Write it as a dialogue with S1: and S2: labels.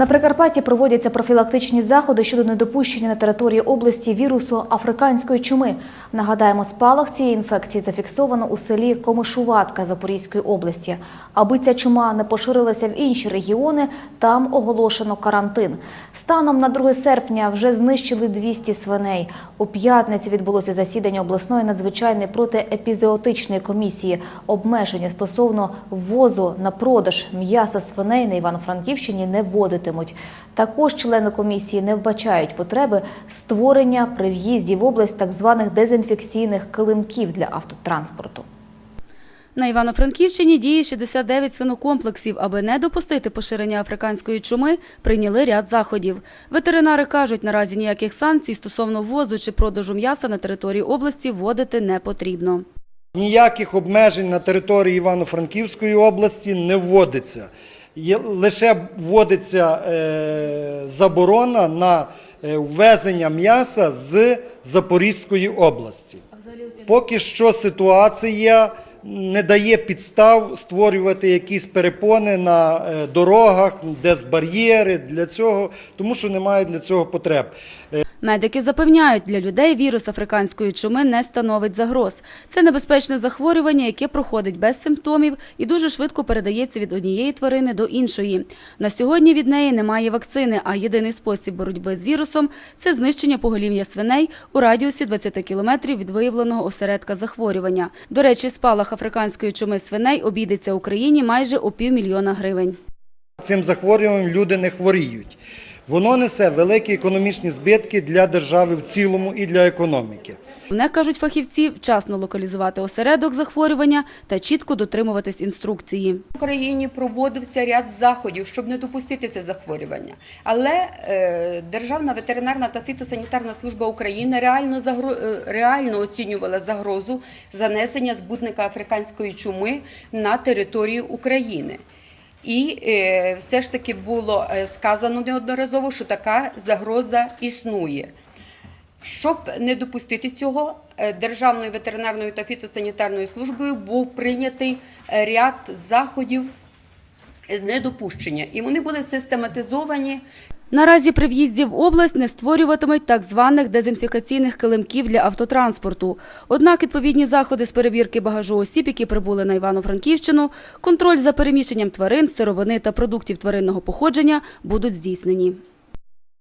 S1: На Прикарпатті проводяться профілактичні заходи щодо недопущення на території області вірусу африканської чуми. Нагадаємо, спалах цієї інфекції зафіксовано у селі Комишуватка Запорізької області. Аби ця чума не поширилася в інші регіони, там оголошено карантин. Станом на 2 серпня вже знищили 200 свиней. У п'ятницю відбулося засідання обласної надзвичайної протиепізіотичної комісії. Обмеження стосовно ввозу на продаж м'яса свиней на Івано-Франківщині не вводитимуть. Також члени комісії не вбачають потреби створення при в'їзді в область так званих дезінфекційних килимків для автотранспорту.
S2: На Івано-Франківщині діє 69 свинокомплексів. Аби не допустити поширення африканської чуми, прийняли ряд заходів. Ветеринари кажуть, наразі ніяких санкцій стосовно ввозу чи продажу м'яса на території області вводити не потрібно.
S3: Ніяких обмежень на території Івано-Франківської області не вводиться. Є, лише вводиться е, заборона на е, ввезення м'яса з Запорізької області. Поки що ситуація не дає підстав створювати якісь перепони на е, дорогах, десь бар'єри для цього, тому що немає для цього потреб.
S2: Медики запевняють, для людей вірус африканської чуми не становить загроз. Це небезпечне захворювання, яке проходить без симптомів і дуже швидко передається від однієї тварини до іншої. На сьогодні від неї немає вакцини, а єдиний спосіб боротьби з вірусом – це знищення поголів'я свиней у радіусі 20 кілометрів від виявленого осередка захворювання. До речі, спалах африканської чуми свиней обійдеться Україні майже у півмільйона гривень.
S3: Цим захворюванням люди не хворіють. Воно несе великі економічні збитки для держави в цілому і для економіки.
S2: Вони, кажуть фахівці, вчасно локалізувати осередок захворювання та чітко дотримуватись інструкції.
S4: В Україні проводився ряд заходів, щоб не допустити це захворювання. Але е, Державна ветеринарна та фітосанітарна служба України реально загро, е, реально оцінювала загрозу занесення збутника африканської чуми на територію України. І е, все ж таки було е, сказано неодноразово, що така загроза існує. Щоб не допустити цього, е, Державною ветеринарною та фітосанітарною службою був прийнятий ряд заходів з недопущення, і вони були систематизовані.
S2: Наразі при в'їзді в область не створюватимуть так званих дезінфікаційних килимків для автотранспорту. Однак відповідні заходи з перевірки багажу осіб, які прибули на Івано-Франківщину, контроль за переміщенням тварин, сировини та продуктів тваринного походження будуть здійснені.